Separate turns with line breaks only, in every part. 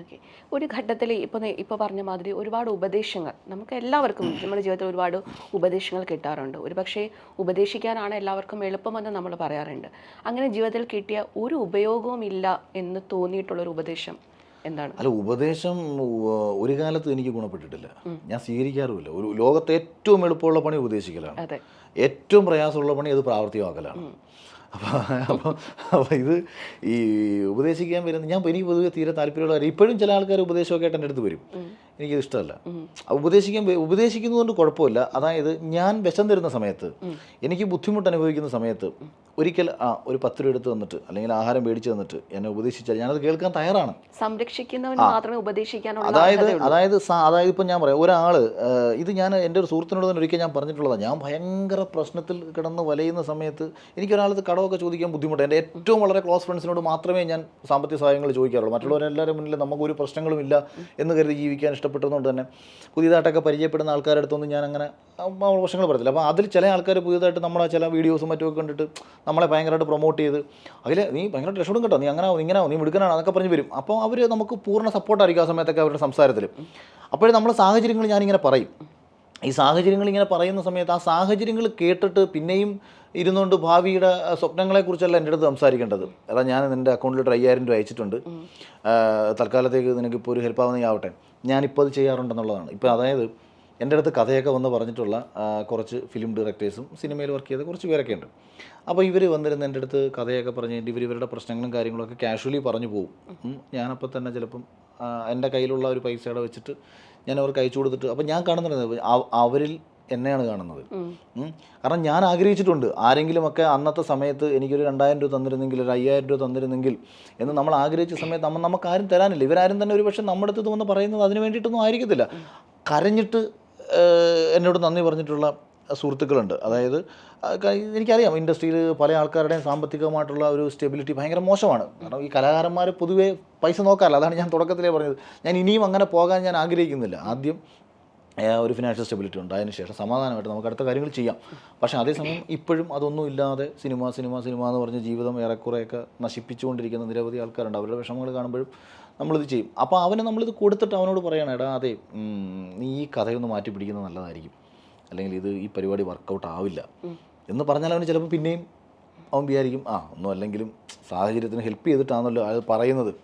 Okay ഒരു ഘട്ടത്തിൽ ഇപ്പോൾ ഇപ്പോൾ പറഞ്ഞ മാതിരി ഒരുപാട് ഉപദേശങ്ങൾ. നമുക്ക് എല്ലാവർക്കും നമ്മുടെ ജീവിതത്തിൽ ഒരുപാട് ഉപദേശങ്ങൾ കിട്ടാറുണ്ട്. ഒരു പക്ഷേ ഉപദേശിക്കാനാണ് എല്ലാവർക്കും എളുപ്പമെന്ന് നമ്മൾ പറയാറുണ്ട്. അങ്ങനെ ജീവിതത്തിൽ കിട്ടിയ ഒരു ഉപയോഗവും ഇല്ല എന്ന് തോന്നിയിട്ടുള്ളൊരു ഉപദേശം എന്താണ്?
അല്ല ഉപദേശം ഒരു കാലത്ത് എനിക്ക് ഗുണപ്പെട്ടിട്ടില്ല. ഞാൻ സ്വീകരിക്കാറുമില്ല. ഒരു ലോകത്തെ ഏറ്റവും എളുപ്പമുള്ള പണി ഉപദേശിക്കലാണ്.
അതെ.
ഏറ്റവും പ്രയാസമുള്ള പണി അത് പ്രാവർത്തികമാക്കലാണ്. അപ്പോൾ അപ്പോൾ അപ്പോൾ ഇത് ഈ ഉപദേശിക്കാൻ വരുന്ന ഞാൻ എനിക്ക് പൊതുവെ തീരെ താല്പര്യമുള്ള ഇപ്പോഴും ചില ആൾക്കാർ ഉപദേശമൊക്കെ ആയിട്ട് എന്റെ അടുത്ത് വരും. എനിക്കത് ഇഷ്ടമല്ല. ഉപദേശിക്കാൻ ഉപദേശിക്കുന്നതുകൊണ്ട് കുഴപ്പമില്ല. അതായത് ഞാൻ വിഷം തരുന്ന സമയത്ത് എനിക്ക് ബുദ്ധിമുട്ട് അനുഭവിക്കുന്ന സമയത്ത് ഒരിക്കൽ ആ ഒരു പത്ത് രൂപ എടുത്ത് തന്നിട്ട് അല്ലെങ്കിൽ ആഹാരം മേടിച്ച് തന്നിട്ട് എന്നെ ഉപദേശിച്ചാൽ ഞാനത് കേൾക്കാൻ തയ്യാറാണ്.
സംരക്ഷിക്കുന്നവന് മാത്രമേ ഉപദേശിക്കാനുള്ള
അതായത് അതായത് അതായത് ഇപ്പം ഞാൻ പറയാം ഒരാൾ ഇത് ഞാൻ എന്റെ ഒരു സുഹൃത്തിനോട് തന്നെ ഒരിക്കൽ ഞാൻ പറഞ്ഞിട്ടുള്ളതാണ് ഞാൻ ഭയങ്കര പ്രശ്നത്തിൽ കിടന്ന് വലയുന്ന സമയത്ത് എനിക്കൊരാളത്ത് കടമൊക്കെ ചോദിക്കാൻ ബുദ്ധിമുട്ട് എന്റെ ഏറ്റവും വളരെ ക്ലോസ് ഫ്രണ്ട്സിനോട് മാത്രമേ ഞാൻ സാമ്പത്തിക സഹായങ്ങൾ ചോദിക്കാറുള്ളൂ. മറ്റുള്ളവരെല്ലാവരും മുന്നിൽ നമുക്കൊരു പ്രശ്നങ്ങളും ഇല്ല എന്ന് കരുതി ജീവിക്കാൻ ഇഷ്ടപ്പെട്ടതുകൊണ്ട് തന്നെ പുതിയതായിട്ടൊക്കെ പരിചയപ്പെടുന്ന ആൾക്കാരുടെ അടുത്തൊന്നും ഞാൻ അങ്ങനെ പ്രശ്നങ്ങൾ പറയത്തില്ല. അപ്പോൾ അതിൽ ചില ആൾക്കാർ പുതിയതായിട്ട് നമ്മളെ ചില വീഡിയോസും മറ്റുമൊക്കെ കണ്ടിട്ട് നമ്മളെ ഭയങ്കരമായിട്ട് പ്രൊമോട്ട് ചെയ്ത് അതിൽ നീ ഭയങ്കരമായിട്ട് രക്ഷപ്പെടും കേട്ടോ. നീ അങ്ങനെ ഇങ്ങനെ നീ മിടുക്കനാണ് അതൊക്കെ പറഞ്ഞ് വരും. അപ്പോൾ അവർ നമുക്ക് പൂർണ സപ്പോർട്ടായിരിക്കും ആ സമയത്തൊക്കെ അവരുടെ സംസാരത്തിൽ അപ്പോഴും നമ്മളെ സാഹചര്യങ്ങൾ ഞാനിങ്ങനെ പറയും. ഈ സാഹചര്യങ്ങൾ ഇങ്ങനെ പറയുന്ന സമയത്ത് ആ സാഹചര്യങ്ങൾ കേട്ടിട്ട് പിന്നെയും ഇരുന്നുകൊണ്ട് ഭാവിയുടെ സ്വപ്നങ്ങളെ സ്വപ്നങ്ങളെക്കുറിച്ചല്ല എന്റെ അടുത്ത് സംസാരിക്കേണ്ടത്. അതാ ഞാൻ എന്റെ അക്കൗണ്ടിൽ അയ്യായിരം രൂപ അയച്ചിട്ടുണ്ട്. തൽക്കാലത്തേക്ക് നിനക്ക് ഇപ്പോൾ ഒരു ഹെൽപ്പ് ആവുന്നേ ആവട്ടെ. ഞാനിപ്പോൾ അത് ചെയ്യാറുണ്ടെന്നുള്ളതാണ്. ഇപ്പോൾ അതായത് എന്റെ അടുത്ത് കഥയൊക്കെ വന്ന് പറഞ്ഞിട്ടുള്ള കുറച്ച് ഫിലിം ഡയറക്ടേഴ്സും സിനിമയിൽ വർക്ക് ചെയ്ത കുറച്ച് പേരൊക്കെ ഉണ്ട്. അപ്പോൾ ഇവർ വന്നിരുന്ന് എന്റെ അടുത്ത് കഥയൊക്കെ പറഞ്ഞ് കഴിഞ്ഞാൽ ഇവർ ഇവരുടെ പ്രശ്നങ്ങളും കാര്യങ്ങളൊക്കെ കാഷ്വലി പറഞ്ഞു പോകും. ഞാനപ്പോൾ തന്നെ ചിലപ്പം എന്റെ കയ്യിലുള്ള ഒരു പൈസയുടെ വെച്ചിട്ട് ഞാൻ അവർക്ക് അയച്ചു കൊടുത്തിട്ട് അപ്പം ഞാൻ കാണുന്നുണ്ട്. അവരിൽ എന്നെയാണ് കാണുന്നത്. കാരണം ഞാൻ ആഗ്രഹിച്ചിട്ടുണ്ട്. ആരെങ്കിലും ഒക്കെ അന്നത്തെ സമയത്ത് എനിക്കൊരു രണ്ടായിരം രൂപ തന്നിരുന്നെങ്കിൽ ഒരു അയ്യായിരം രൂപ തന്നിരുന്നെങ്കിൽ എന്ന് നമ്മൾ ആഗ്രഹിച്ച സമയത്ത് നമ്മൾ നമുക്ക് ആരും തരാനില്ല. ഇവരാരും തന്നെ ഒരു പക്ഷേ നമ്മുടെ അടുത്ത് വന്ന് പറയുന്നത് അതിന് വേണ്ടിയിട്ടൊന്നും ആയിരിക്കത്തില്ല. കരഞ്ഞിട്ട് എന്നോട് നന്ദി പറഞ്ഞിട്ടുള്ള സുഹൃത്തുക്കളുണ്ട്. അതായത് എനിക്കറിയാം ഇൻഡസ്ട്രിയിൽ പല ആൾക്കാരുടെയും സാമ്പത്തികമായിട്ടുള്ള ഒരു സ്റ്റെബിലിറ്റി ഭയങ്കര മോശമാണ്. കാരണം ഈ കലാകാരന്മാർ പൊതുവേ പൈസ നോക്കാറില്ല. അതാണ് ഞാൻ തുടക്കത്തിലേ പറഞ്ഞത്. ഞാൻ ഇനിയും അങ്ങനെ പോകാൻ ഞാൻ ആഗ്രഹിക്കുന്നില്ല. ആദ്യം ഒരു ഫിനാൻഷ്യൽ സ്റ്റെബിലിറ്റി ഉണ്ട്. അതിന് ശേഷം സമാധാനമായിട്ട് നമുക്ക് അടുത്ത കാര്യങ്ങൾ ചെയ്യാം. പക്ഷേ അതേസമയം ഇപ്പോഴും അതൊന്നും ഇല്ലാതെ സിനിമ സിനിമ സിനിമ എന്ന് പറഞ്ഞ് ജീവിതം ഏറെക്കുറെയൊക്കെ നശിപ്പിച്ചുകൊണ്ടിരിക്കുന്ന നിരവധി ആൾക്കാരുണ്ട്. അവരുടെ വിഷമങ്ങൾ കാണുമ്പോഴും നമ്മളിത് ചെയ്യും. അപ്പോൾ അവന് നമ്മളിത് കൊടുത്തിട്ട് അവനോട് പറയണം എടാ അതെ നീ ഈ കഥയൊന്ന് മാറ്റി പിടിക്കുന്നത് നല്ലതായിരിക്കും. അല്ലെങ്കിൽ ഇത് ഈ പരിപാടി വർക്കൗട്ട് ആവില്ല. എന്ന് പറഞ്ഞാൽ അവന് ചിലപ്പോൾ പിന്നെയും അവൻ വിചാരിക്കും ആ ഒന്നും അല്ലെങ്കിലും സാഹചര്യത്തിന് ഹെൽപ്പ് ചെയ്തിട്ടാണല്ലോ അത് പറയുന്നത്.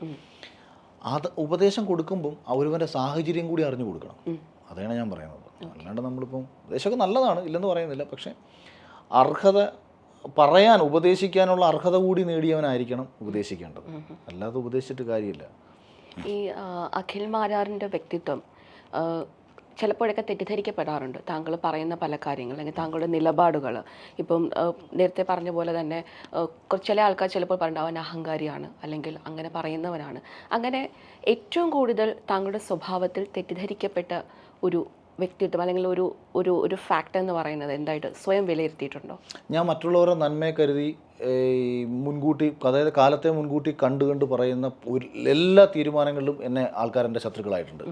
അത് ഉപദേശം കൊടുക്കുമ്പം അവരവന്റെ സാഹചര്യം കൂടി അറിഞ്ഞു കൊടുക്കണം. അതാണ് ഞാൻ പറയുന്നത്. അല്ലാണ്ട് നമ്മളിപ്പം ഉപദേശമൊക്കെ നല്ലതാണ് ഇല്ലെന്ന് പറയുന്നില്ല. പക്ഷേ അർഹത പറയാൻ ഉപദേശിക്കാനുള്ള അർഹത കൂടി നേടിയവനായിരിക്കണം ഉപദേശിക്കേണ്ടത്. അല്ലാതെ ഉപദേശിച്ചിട്ട് കാര്യമില്ല.
ഈ അഖിൽ മാരാറിന്റെ വ്യക്തിത്വം ചിലപ്പോഴൊക്കെ തെറ്റിദ്ധരിക്കപ്പെടാറുണ്ട്. താങ്കൾ പറയുന്ന പല കാര്യങ്ങൾ അല്ലെങ്കിൽ താങ്കളുടെ നിലപാടുകൾ ഇപ്പം നേരത്തെ പറഞ്ഞ പോലെ തന്നെ ചില ആൾക്കാർ ചിലപ്പോൾ പറയുന്നത് അവൻ അഹങ്കാരിയാണ് അല്ലെങ്കിൽ അങ്ങനെ പറയുന്നവനാണ്. അങ്ങനെ ഏറ്റവും കൂടുതൽ താങ്കളുടെ സ്വഭാവത്തിൽ തെറ്റിദ്ധരിക്കപ്പെട്ട ഒരു വ്യക്തിത്വം അല്ലെങ്കിൽ ഒരു ഒരു ഒരു ഫാക്ട് എന്ന് പറയുന്നത് എന്തായിട്ട് സ്വയം വിലയിരുത്തിയിട്ടുണ്ടോ?
ഞാൻ മറ്റുള്ളവരുടെ നന്മയെ കരുതി മുൻകൂട്ടി അതായത് കാലത്തെ മുൻകൂട്ടി കണ്ടു കണ്ട് പറയുന്ന എല്ലാ തീരുമാനങ്ങളിലും എന്നെ ആൾക്കാരെന്റെ ശത്രുക്കളായിട്ടുണ്ട്.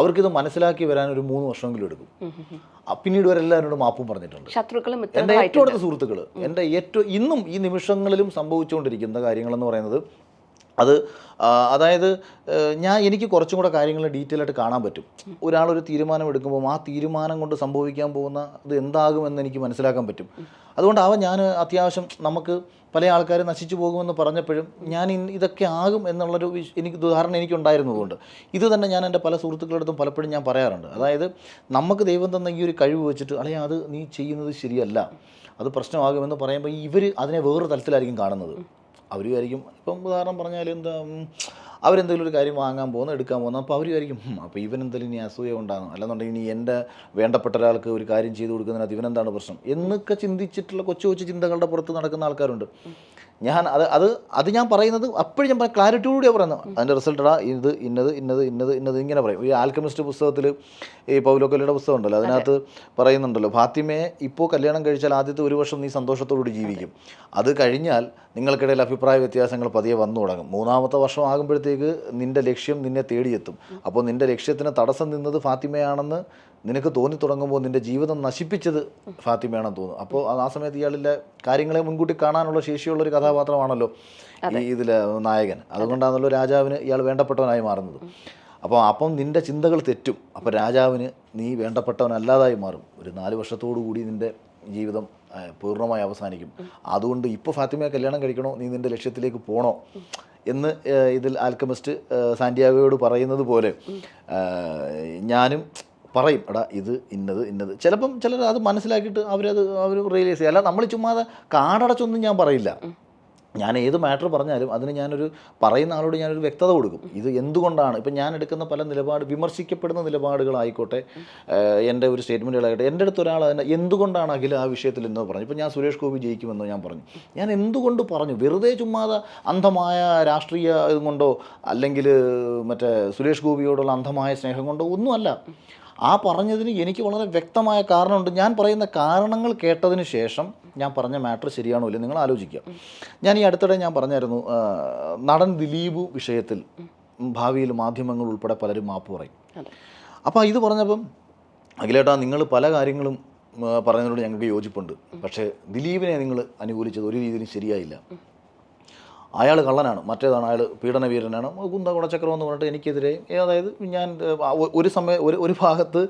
അവർക്കിത് മനസ്സിലാക്കി വരാൻ ഒരു മൂന്ന് വർഷമെങ്കിലും എടുക്കും. പിന്നീട് വരെല്ലാവരോടും മാപ്പും പറഞ്ഞിട്ടുണ്ട്.
ശത്രുക്കളും
എന്റെ ഏറ്റവും അടുത്ത സുഹൃത്തുക്കൾ എന്റെ ഏറ്റവും ഇന്നും ഈ നിമിഷങ്ങളിലും സംഭവിച്ചുകൊണ്ടിരിക്കുന്ന കാര്യങ്ങളെന്ന് പറയുന്നത് അത് അതായത് ഞാൻ എനിക്ക് കുറച്ചും കൂടെ കാര്യങ്ങൾ ഡീറ്റെയിൽ ആയിട്ട് കാണാൻ പറ്റും. ഒരാളൊരു തീരുമാനം എടുക്കുമ്പോൾ ആ തീരുമാനം കൊണ്ട് സംഭവിക്കാൻ പോകുന്ന ഇത് എന്താകുമെന്ന് എനിക്ക് മനസ്സിലാക്കാൻ പറ്റും. അതുകൊണ്ട് അവ ഞാൻ അത്യാവശ്യം നമുക്ക് പല ആൾക്കാർ നശിച്ചു പോകുമെന്ന് പറഞ്ഞപ്പോഴും ഞാൻ ഇതൊക്കെ ആകും എന്നുള്ളൊരു എനിക്ക് ധാരണ എനിക്കുണ്ടായിരുന്നതുകൊണ്ട്. ഇത് തന്നെ ഞാൻ എന്റെ പല സുഹൃത്തുക്കളുടെ അടുത്തും പലപ്പോഴും ഞാൻ പറയാറുണ്ട്. അതായത് നമുക്ക് ദൈവം തന്ന ഈ ഒരു കഴിവ് വെച്ചിട്ട് അല്ലെങ്കിൽ അത് നീ ചെയ്യുന്നത് ശരിയല്ല. അത് പ്രശ്നമാകുമെന്ന് പറയുമ്പോൾ ഇവർ അതിനെ വേറൊരു തലത്തിലായിരിക്കും കാണുന്നത്. അവർ വിചാരിക്കും ഇപ്പം ഉദാഹരണം പറഞ്ഞാൽ എന്താ അവരെന്തെങ്കിലും ഒരു കാര്യം വാങ്ങാൻ പോകുന്നു എടുക്കാൻ പോകുന്നു അപ്പോൾ അവർ വിചാരിക്കും "ഹും, അപ്പോൾ ഇവനെന്തെങ്കിലും ഇനി അസൂയ ഉണ്ടാകും അല്ലെന്നുണ്ടെങ്കിൽ ഇനി എന്റെ വേണ്ടപ്പെട്ട ഒരാൾക്ക് ഒരു കാര്യം ചെയ്തു കൊടുക്കുന്നതിനകത്ത് ഇവനെന്താണ് പ്രശ്നം എന്നൊക്കെ ചിന്തിച്ചിട്ടുള്ള കൊച്ചു കൊച്ചു ചിന്തകളുടെ പുറത്ത് നടക്കുന്ന ആൾക്കാരുണ്ട്. ഞാൻ അത് അത് അത് ഞാൻ പറയുന്നത് അപ്പോഴും ഞാൻ ക്ലാരിറ്റിയോടെ പറയുന്നത്. അതിന്റെ റിസൾട്ട് ഇടാ ഇത് ഇന്നത് ഇന്നത് ഇന്നത് ഇന്നത് ഇങ്ങനെ പറയും. ഈ ആൽക്കമിസ്റ്റ് പുസ്തകത്തിൽ ഈ പൗലോക്കൊല്ലയുടെ പുസ്തകം ഉണ്ടല്ലോ അതിനകത്ത് പറയുന്നുണ്ടല്ലോ ഫാത്തിമയെ ഇപ്പോൾ കല്യാണം കഴിച്ചാൽ ആദ്യത്തെ ഒരു വർഷം നീ സന്തോഷത്തോടുകൂടി ജീവിക്കും. അത് കഴിഞ്ഞാൽ നിങ്ങൾക്കിടയിൽ അഭിപ്രായ വ്യത്യാസങ്ങൾ പതിയെ വന്നു തുടങ്ങും. മൂന്നാമത്തെ വർഷം ആകുമ്പോഴത്തേക്ക് നിന്റെ ലക്ഷ്യം നിന്നെ തേടിയെത്തും. അപ്പോൾ നിന്റെ ലക്ഷ്യത്തിന് തടസ്സം നിന്നത് ഫാത്തിമയാണെന്ന് നിനക്ക് തോന്നി തുടങ്ങുമ്പോൾ നിന്റെ ജീവിതം നശിപ്പിച്ചത് ഫാത്തിമയാണെന്ന് തോന്നുന്നു. അപ്പോൾ ആ സമയത്ത് ഇയാളിലെ കാര്യങ്ങളെ മുൻകൂട്ടി കാണാനുള്ള ശേഷിയുള്ള ഒരു കഥാപാത്രമാണല്ലോ ഈ ഇതിലെ നായകൻ. അതുകൊണ്ടാണല്ലോ രാജാവിന് ഇയാൾ വേണ്ടപ്പെട്ടവനായി മാറുന്നത്. അപ്പോൾ അപ്പം നിന്റെ ചിന്തകൾ തെറ്റും. അപ്പോൾ രാജാവിന് നീ വേണ്ടപ്പെട്ടവനല്ലാതായി മാറും. ഒരു നാല് വർഷത്തോടു കൂടി നിന്റെ ജീവിതം പൂർണമായി അവസാനിക്കും. അതുകൊണ്ട് ഇപ്പോൾ ഫാത്തിമയെ കല്യാണം കഴിക്കണോ? നീ നിന്റെ ലക്ഷ്യത്തിലേക്ക് പോകണോ എന്ന് ഇതിൽ ആൽക്കമിസ്റ്റ് സാന്റിയാഗോയോട് പറയുന്നത് പോലെ ഞാനും പറയും എടാ ഇത് ഇന്നത് ഇന്നത്. ചിലപ്പം ചിലർ അത് മനസ്സിലാക്കിയിട്ട് അവരത് അവർ റിയലൈസ് ചെയ്യും. അല്ല നമ്മൾ ചുമ്മാതെ കാടടച്ചൊന്നും ഞാൻ പറയില്ല. ഞാൻ ഏത് മാറ്റർ പറഞ്ഞാലും അതിന് ഞാനൊരു പറയുന്ന ആളോട് ഞാനൊരു വ്യക്തത കൊടുക്കും. ഇത് എന്തുകൊണ്ടാണ്? ഇപ്പം ഞാൻ എടുക്കുന്ന പല നിലപാട് വിമർശിക്കപ്പെടുന്ന നിലപാടുകളായിക്കോട്ടെ എന്റെ ഒരു സ്റ്റേറ്റ്മെന്റുകളായിക്കോട്ടെ എന്റെ അടുത്ത് ഒരാൾ അതിനെ എന്തുകൊണ്ടാണ് അഖില ആ വിഷയത്തിൽ എന്ന് പറഞ്ഞു ഇപ്പം ഞാൻ സുരേഷ് ഗോപി ജയിക്കുമെന്ന് ഞാൻ പറഞ്ഞു. ഞാൻ എന്തുകൊണ്ട് പറഞ്ഞു? വെറുതെ ചുമ്മാതെ അന്ധമായ രാഷ്ട്രീയ ഇതും കൊണ്ടോ അല്ലെങ്കിൽ മറ്റേ സുരേഷ് ഗോപിയോടുള്ള അന്ധമായ സ്നേഹം കൊണ്ടോ ഒന്നുമല്ല. ആ പറഞ്ഞതിന് എനിക്ക് വളരെ വ്യക്തമായ കാരണമുണ്ട്. ഞാൻ പറയുന്ന കാരണങ്ങൾ കേട്ടതിന് ശേഷം ഞാൻ പറഞ്ഞ മാറ്റർ ശരിയാണോ ഇല്ല നിങ്ങൾ ആലോചിക്കുക. ഞാൻ ഈ അടുത്തിടെ ഞാൻ പറഞ്ഞായിരുന്നു നടൻ ദിലീപ് വിഷയത്തിൽ ഭാവിയിൽ മാധ്യമങ്ങൾ ഉൾപ്പെടെ പലരും മാപ്പ് പറയും. അപ്പോൾ ഇത് പറഞ്ഞപ്പം അഖിലേട്ടാ നിങ്ങൾ പല കാര്യങ്ങളും പറഞ്ഞതിനോട് ഞങ്ങൾക്ക് യോജിപ്പുണ്ട്. പക്ഷേ ദിലീപിനെ നിങ്ങൾ അനുകൂലിച്ചത് ഒരു രീതിയിലും ശരിയായില്ല. അയാൾ കള്ളനാണ്. മറ്റേതാണ് അയാൾ പീഡനവീരനാണ്. കുന്ത കുടച്ചക്രം എന്ന് പറഞ്ഞിട്ട് എനിക്കെതിരെ അതായത് ഞാൻ ഒരു സമയം ഒരു ഒരു ഭാഗത്ത്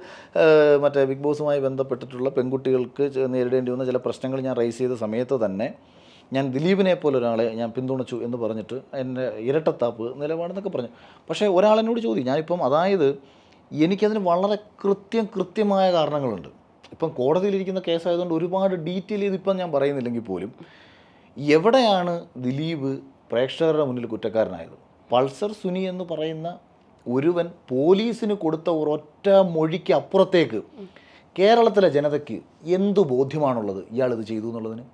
മറ്റേ ബിഗ് ബോസുമായി ബന്ധപ്പെട്ടിട്ടുള്ള പെൺകുട്ടികൾക്ക് നേരിടേണ്ടി വന്ന ചില പ്രശ്നങ്ങൾ ഞാൻ റേസ് ചെയ്ത സമയത്ത് തന്നെ ഞാൻ ദിലീപിനെ പോലെ ഒരാളെ ഞാൻ പിന്തുണച്ചു എന്ന് പറഞ്ഞിട്ട് എന്റെ ഇരട്ടത്താപ്പ് നിലപാടെന്നൊക്കെ പറഞ്ഞു. പക്ഷേ ഒരാളെന്നോട് ചോദിക്കും ഞാനിപ്പം അതായത് എനിക്കതിന് വളരെ കൃത്യം കൃത്യമായ കാരണങ്ങളുണ്ട്. ഇപ്പം കോടതിയിലിരിക്കുന്ന കേസായതുകൊണ്ട് ഒരുപാട് ഡീറ്റെയിൽ ചെയ്ത് ഇപ്പം ഞാൻ പറയുന്നില്ലെങ്കിൽ പോലും എവിടെയാണ് ദിലീപ് പ്രേക്ഷകരുടെ മുന്നിൽ കുറ്റക്കാരനായത്? പൾസർ സുനി എന്ന് പറയുന്ന ഒരുവൻ പോലീസിന് കൊടുത്ത ഒരൊറ്റ മൊഴിക്ക് അപ്പുറത്തേക്ക് കേരളത്തിലെ ജനതയ്ക്ക് എന്തു ബോധ്യമാണുള്ളത് ഇയാൾ ഇത് ചെയ്തു എന്നുള്ളതിന്?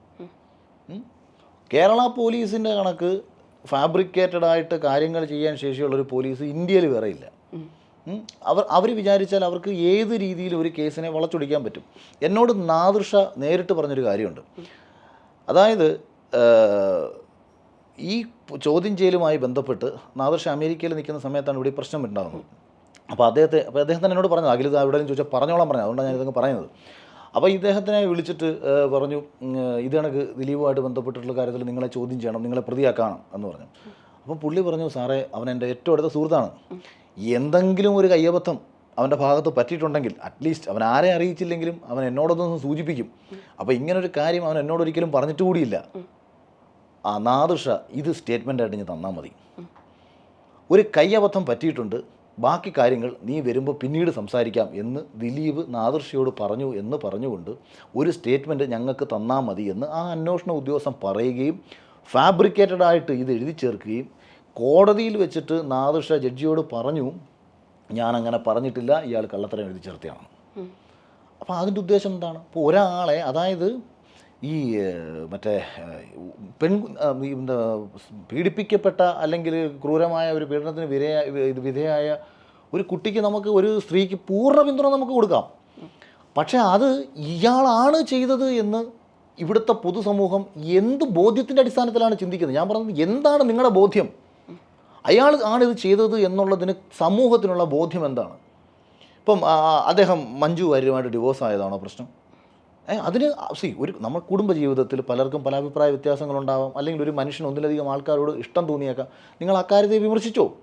കേരള പോലീസിന്റെ കണക്ക് ഫാബ്രിക്കേറ്റഡ് ആയിട്ട് കാര്യങ്ങൾ ചെയ്യാൻ ശേഷിയുള്ളൊരു പോലീസ് ഇന്ത്യയിൽ വേറെ ഇല്ല. അവർ അവർ വിചാരിച്ചാൽ അവർക്ക് ഏത് രീതിയിൽ ഒരു കേസിനെ വളച്ചൊടിക്കാൻ പറ്റും? എന്നോട് നാദൃഷ നേരിട്ട് പറഞ്ഞൊരു കാര്യമുണ്ട്. അതായത് ഈ ചോദ്യം ചെയ്യലുമായി ബന്ധപ്പെട്ട് നാദർഷ അമേരിക്കയിൽ നിൽക്കുന്ന സമയത്താണ് ഇവിടെ പ്രശ്നം ഉണ്ടാകുന്നത്. അപ്പോൾ അദ്ദേഹത്തെ അപ്പോൾ അദ്ദേഹം തന്നെ എന്നോട് പറഞ്ഞു അഖിൽ എവിടെയും ചോദിച്ചാൽ പറഞ്ഞോളാം പറഞ്ഞു. അതുകൊണ്ടാണ് ഞാൻ ഇതങ്ങ് പറയുന്നത്. അപ്പോൾ ഇദ്ദേഹത്തിനെ വിളിച്ചിട്ട് പറഞ്ഞു ഇത് കണക്ക് ദിലീപുമായിട്ട് ബന്ധപ്പെട്ടിട്ടുള്ള കാര്യത്തിൽ നിങ്ങളെ ചോദ്യം ചെയ്യണം നിങ്ങളെ പ്രതിയാക്കണം എന്ന് പറഞ്ഞു. അപ്പം പുള്ളി പറഞ്ഞു സാറേ അവൻ എന്റെ ഏറ്റവും അടുത്ത സുഹൃത്താണ്. എന്തെങ്കിലും ഒരു കയ്യബദ്ധം അവന്റെ ഭാഗത്ത് പറ്റിയിട്ടുണ്ടെങ്കിൽ അറ്റ്ലീസ്റ്റ് അവൻ ആരെ അറിയിച്ചില്ലെങ്കിലും അവൻ എന്നോടൊന്നും സൂചിപ്പിക്കും. അപ്പോൾ ഇങ്ങനൊരു കാര്യം അവൻ എന്നോടൊരിക്കലും പറഞ്ഞിട്ട് കൂടിയില്ല. നാദൃഷ ഇത് സ്റ്റേറ്റ്മെന്റ് ആയിട്ട് ഞാൻ തന്നാൽ മതി. ഒരു കയ്യബദ്ധം പറ്റിയിട്ടുണ്ട്. ബാക്കി കാര്യങ്ങൾ നീ വരുമ്പോൾ പിന്നീട് സംസാരിക്കാം എന്ന് ദിലീപ് നാദൃഷയോട് പറഞ്ഞു എന്ന് പറഞ്ഞുകൊണ്ട് ഒരു സ്റ്റേറ്റ്മെന്റ് ഞങ്ങൾക്ക് തന്നാൽ മതി എന്ന് ആ അന്വേഷണ ഉദ്യോഗസ്ഥൻ പറയുകയും ഫാബ്രിക്കേറ്റഡ് ആയിട്ട് ഇത് എഴുതി ചേർക്കുകയും കോടതിയിൽ വെച്ചിട്ട് നാദൃഷ ജഡ്ജിയോട് പറഞ്ഞു ഞാൻ അങ്ങനെ പറഞ്ഞിട്ടില്ല. ഇയാൾ കള്ളത്തരം എഴുതി ചേർത്തയാണ് അപ്പോൾ അതിന്റെ ഉദ്ദേശം എന്താണ്? ഇപ്പോൾ ഒരാളെ അതായത് ഈ മറ്റേ പെൺ പീഡിപ്പിക്കപ്പെട്ട അല്ലെങ്കിൽ ക്രൂരമായ ഒരു പീഡനത്തിന് വിധേയ വിധേയായ ഒരു കുട്ടിക്ക് നമുക്ക് ഒരു സ്ത്രീക്ക് പൂർണ പിന്തുണ നമുക്ക് കൊടുക്കാം. പക്ഷേ അത് ഇയാളാണ് ചെയ്തത് എന്ന് ഇവിടുത്തെ പൊതുസമൂഹം എന്ത് ബോധ്യത്തിന്റെ അടിസ്ഥാനത്തിലാണ് ചിന്തിക്കുന്നത്? ഞാൻ പറഞ്ഞത് എന്താണ് നിങ്ങളുടെ ബോധ്യം? അയാൾ ആണ് ഇത് ചെയ്തത് എന്നുള്ളതിന് സമൂഹത്തിനുള്ള ബോധ്യം എന്താണ്? ഇപ്പം അദ്ദേഹം മഞ്ജു വാര്യരുമായിട്ട് ഡിവോഴ്സ് ആയതാണോ പ്രശ്നം? അതിന് സി ഒരു നമ്മൾ കുടുംബജീവിതത്തിൽ പലർക്കും പല അഭിപ്രായ വ്യത്യാസങ്ങളുണ്ടാവാം. അല്ലെങ്കിൽ ഒരു മനുഷ്യൻ ഒന്നിലധികം ആൾക്കാരോട് ഇഷ്ടം തോന്നിയേക്കാം. നിങ്ങൾ അക്കാര്യത്തെ വിമർശിച്ചോ?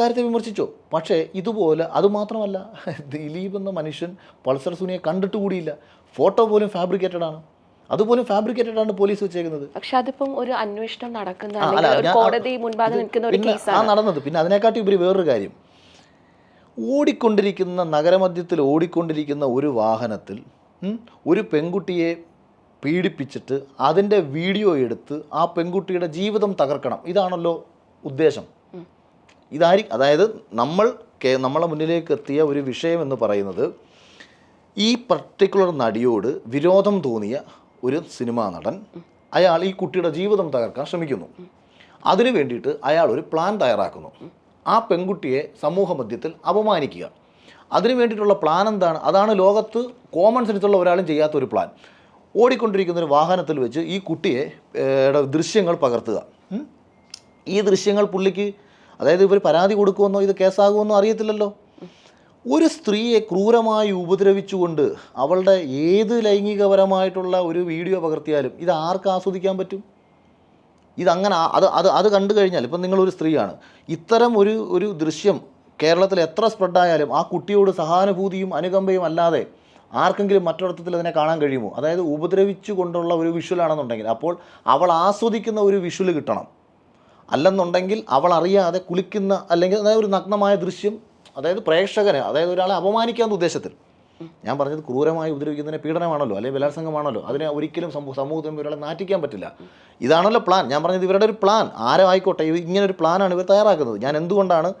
കാര്യത്തെ വിമർശിച്ചോ? പക്ഷേ ഇതുപോലെ അതുമാത്രമല്ല ദിലീപ് എന്ന മനുഷ്യൻ പൾസർ സുനിയെ കണ്ടിട്ട് കൂടിയില്ല. ഫോട്ടോ പോലും ഫാബ്രിക്കേറ്റഡ് ആണ്. അതുപോലും ഫാബ്രിക്കേറ്റഡ് ആണ് പോലീസ് വെച്ചേക്കുന്നത്.
പക്ഷെ അതിപ്പം ഒരു അന്വേഷണം നടക്കുന്ന
ആ,
കോടതി മുൻപാകെ നിൽക്കുന്ന ഒരു കേസാണ്.
നടന്നത്. പിന്നെ അതിനെക്കാട്ടി ഉപരി വേറൊരു കാര്യം. ഓടിക്കൊണ്ടിരിക്കുന്ന നഗരമധ്യത്തിൽ ഓടിക്കൊണ്ടിരിക്കുന്ന ഒരു വാഹനത്തിൽ ഒരു പെൺകുട്ടിയെ പീഡിപ്പിച്ചിട്ട് അതിന്റെ വീഡിയോ എടുത്ത് ആ പെൺകുട്ടിയുടെ ജീവിതം തകർക്കണം. ഇതാണല്ലോ ഉദ്ദേശം. ഇതായി അതായത് നമ്മൾ നമ്മളെ മുന്നിലേക്ക് എത്തിയ ഒരു വിഷയം എന്ന് പറയുന്നത് ഈ പർട്ടിക്കുലർ നടിയോട് വിരോധം തോന്നിയ ഒരു സിനിമാ നടൻ അയാൾ ഈ കുട്ടിയുടെ ജീവിതം തകർക്കാൻ ശ്രമിക്കുന്നു. അതിനു വേണ്ടിയിട്ട് അയാൾ ഒരു പ്ലാൻ തയ്യാറാക്കുന്നു. ആ പെൺകുട്ടിയെ സമൂഹ മധ്യത്തിൽ അപമാനിക്കുക. അതിനു വേണ്ടിയിട്ടുള്ള പ്ലാൻ എന്താണ്? അതാണ് ലോകത്ത് കോമൺ സെൻസുള്ള ഒരാളും ചെയ്യാത്ത ഒരു പ്ലാൻ ഓടിക്കൊണ്ടിരിക്കുന്ന ഒരു വാഹനത്തിൽ വെച്ച് ഈ കുട്ടിയെ ദൃശ്യങ്ങൾ പകർത്തുക. ഈ ദൃശ്യങ്ങൾ പുള്ളിക്ക് അതായത് ഇവർ പരാതി കൊടുക്കുമെന്നോ ഇത് കേസാകുമെന്നോ അറിയത്തില്ലല്ലോ. ഒരു സ്ത്രീയെ ക്രൂരമായി ഉപദ്രവിച്ചുകൊണ്ട് അവളുടെ ഏത് ലൈംഗികപരമായിട്ടുള്ള ഒരു വീഡിയോ പകർത്തിയാലും ഇത് ആർക്ക് ആസ്വദിക്കാൻ പറ്റും? ഇതങ്ങനെ അത് അത് അത് കണ്ടു കഴിഞ്ഞാൽ ഇപ്പം നിങ്ങളൊരു സ്ത്രീയാണ്. ഇത്തരം ഒരു ഒരു ദൃശ്യം കേരളത്തിൽ എത്ര സ്പ്രെഡായാലും ആ കുട്ടിയോട് സഹാനുഭൂതിയും അനുകമ്പയും അല്ലാതെ ആർക്കെങ്കിലും മറ്റൊരർത്ഥത്തിൽ അതിനെ കാണാൻ കഴിയുമോ? അതായത് ഉപദ്രവിച്ചു കൊണ്ടുള്ള ഒരു വിഷ്വലാണെന്നുണ്ടെങ്കിൽ അപ്പോൾ അവൾ ആസ്വദിക്കുന്ന ഒരു വിഷ്വൽ കിട്ടണം. അല്ലെന്നുണ്ടെങ്കിൽ അവൾ അറിയാതെ കുളിക്കുന്ന അല്ലെങ്കിൽ അതായത് ഒരു നഗ്നമായ ദൃശ്യം അതായത് പ്രേക്ഷകന് അതായത് ഒരാളെ അപമാനിക്കാവുന്ന ഉദ്ദേശത്തിൽ. ഞാൻ പറഞ്ഞത് ക്രൂരമായി ഉപദ്രവിക്കുന്നതിന് പീഡനമാണല്ലോ അല്ലെങ്കിൽ ബലാത്സംഗമാണല്ലോ. അതിനെ ഒരിക്കലും സമൂഹ സമൂഹത്തിന് ഒരാളെ നാറ്റിക്കാൻ പറ്റില്ല. ഇതാണല്ലോ പ്ലാൻ. ഞാൻ പറഞ്ഞത് ഇവരുടെ ഒരു പ്ലാൻ. ആരോ ആയിക്കോട്ടെ ഇങ്ങനെ ഒരു പ്ലാനാണ് ഇവർ തയ്യാറാക്കുന്നത്. ഞാൻ എന്തുകൊണ്ടാണ്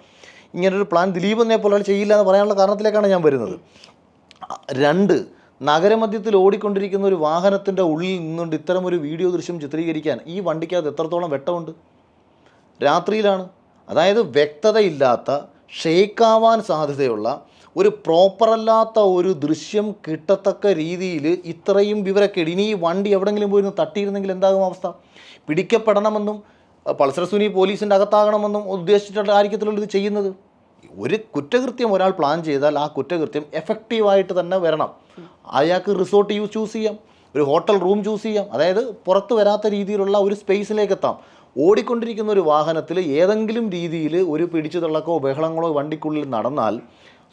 ഇങ്ങനൊരു പ്ലാൻ ദിലീപിനെ പോലെ ചെയ്യില്ല എന്ന് പറയാനുള്ള കാരണത്തിലേക്കാണ് ഞാൻ വരുന്നത്. രണ്ട് നഗരമധ്യത്തിൽ ഓടിക്കൊണ്ടിരിക്കുന്ന ഒരു വാഹനത്തിന്റെ ഉള്ളിൽ നിന്നുകൊണ്ട് ഇത്തരം ഒരു വീഡിയോ ദൃശ്യം ചിത്രീകരിക്കാൻ ഈ വണ്ടിക്കകത്ത് എത്രത്തോളം വെട്ടമുണ്ട്? രാത്രിയിലാണ്. അതായത് വ്യക്തതയില്ലാത്ത ഷെയ്ക്കാവാൻ സാധ്യതയുള്ള ഒരു പ്രോപ്പറല്ലാത്ത ഒരു ദൃശ്യം കിട്ടത്തക്ക രീതിയിൽ ഇത്രയും വിവരക്കേട്. ഇനി ഈ വണ്ടി എവിടെയെങ്കിലും പോയി ഒന്ന് തട്ടിയിരുന്നെങ്കിൽ എന്താകും അവസ്ഥ? പിടിക്കപ്പെടണമെന്നും പൾസർ സുനി പോലീസിന്റെ അകത്താകണമെന്നും ഉദ്ദേശിച്ചിട്ടുള്ള ഇത് ചെയ്യുന്നത്. ഒരു കുറ്റകൃത്യം ഒരാൾ പ്ലാൻ ചെയ്താൽ ആ കുറ്റകൃത്യം എഫക്റ്റീവായിട്ട് തന്നെ വരണം. അയാൾക്ക് റിസോർട്ട് യൂസ് ചൂസ് ചെയ്യാം ഒരു ഹോട്ടൽ റൂം ചൂസ് ചെയ്യാം അതായത് പുറത്ത് വരാത്ത രീതിയിലുള്ള ഒരു സ്പേസിലേക്ക് എത്താം. ഓടിക്കൊണ്ടിരിക്കുന്ന ഒരു വാഹനത്തിൽ ഏതെങ്കിലും രീതിയിൽ ഒരു പിടിച്ചു തള്ളക്കോ ബഹളങ്ങളോ വണ്ടിക്കുള്ളിൽ നടന്നാൽ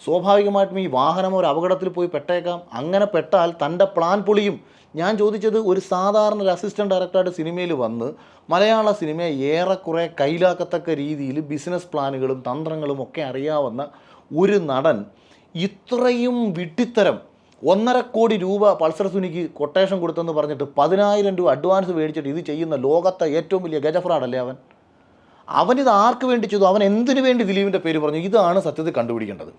സ്വാഭാവികമായിട്ടും ഈ വാഹനം ഒരു അപകടത്തിൽ പോയി പെട്ടേക്കാം. അങ്ങനെ പെട്ടാൽ തന്റെ പ്ലാൻ പൊളിയും. ഞാൻ ചോദിച്ചത് ഒരു സാധാരണ ഒരു അസിസ്റ്റന്റ് ഡയറക്ടറായിട്ട് സിനിമയിൽ വന്ന് മലയാള സിനിമയെ ഏറെക്കുറെ കയ്യിലാക്കത്തക്ക രീതിയിൽ ബിസിനസ് പ്ലാനുകളും തന്ത്രങ്ങളും ഒക്കെ അറിയാവുന്ന ഒരു നടൻ ഇത്രയും വിട്ടിത്തരം ഒന്നര കോടി രൂപ പൾസർ സുനിക്ക് കൊട്ടേഷൻ കൊടുത്തെന്ന് പറഞ്ഞിട്ട് പതിനായിരം രൂപ അഡ്വാൻസ് മേടിച്ചിട്ട് ഇത് ചെയ്യുന്ന ലോകത്തെ ഏറ്റവും വലിയ ഗജഫ്രാഡല്ലേ അവൻ? അവനിത് ആർക്ക് വേണ്ടി ചെയ്തു? അവൻ എന്തിനു വേണ്ടി ദിലീപിന്റെ പേര് പറഞ്ഞു? ഇതാണ് സത്യത്തിൽ കണ്ടുപിടിക്കേണ്ടത്.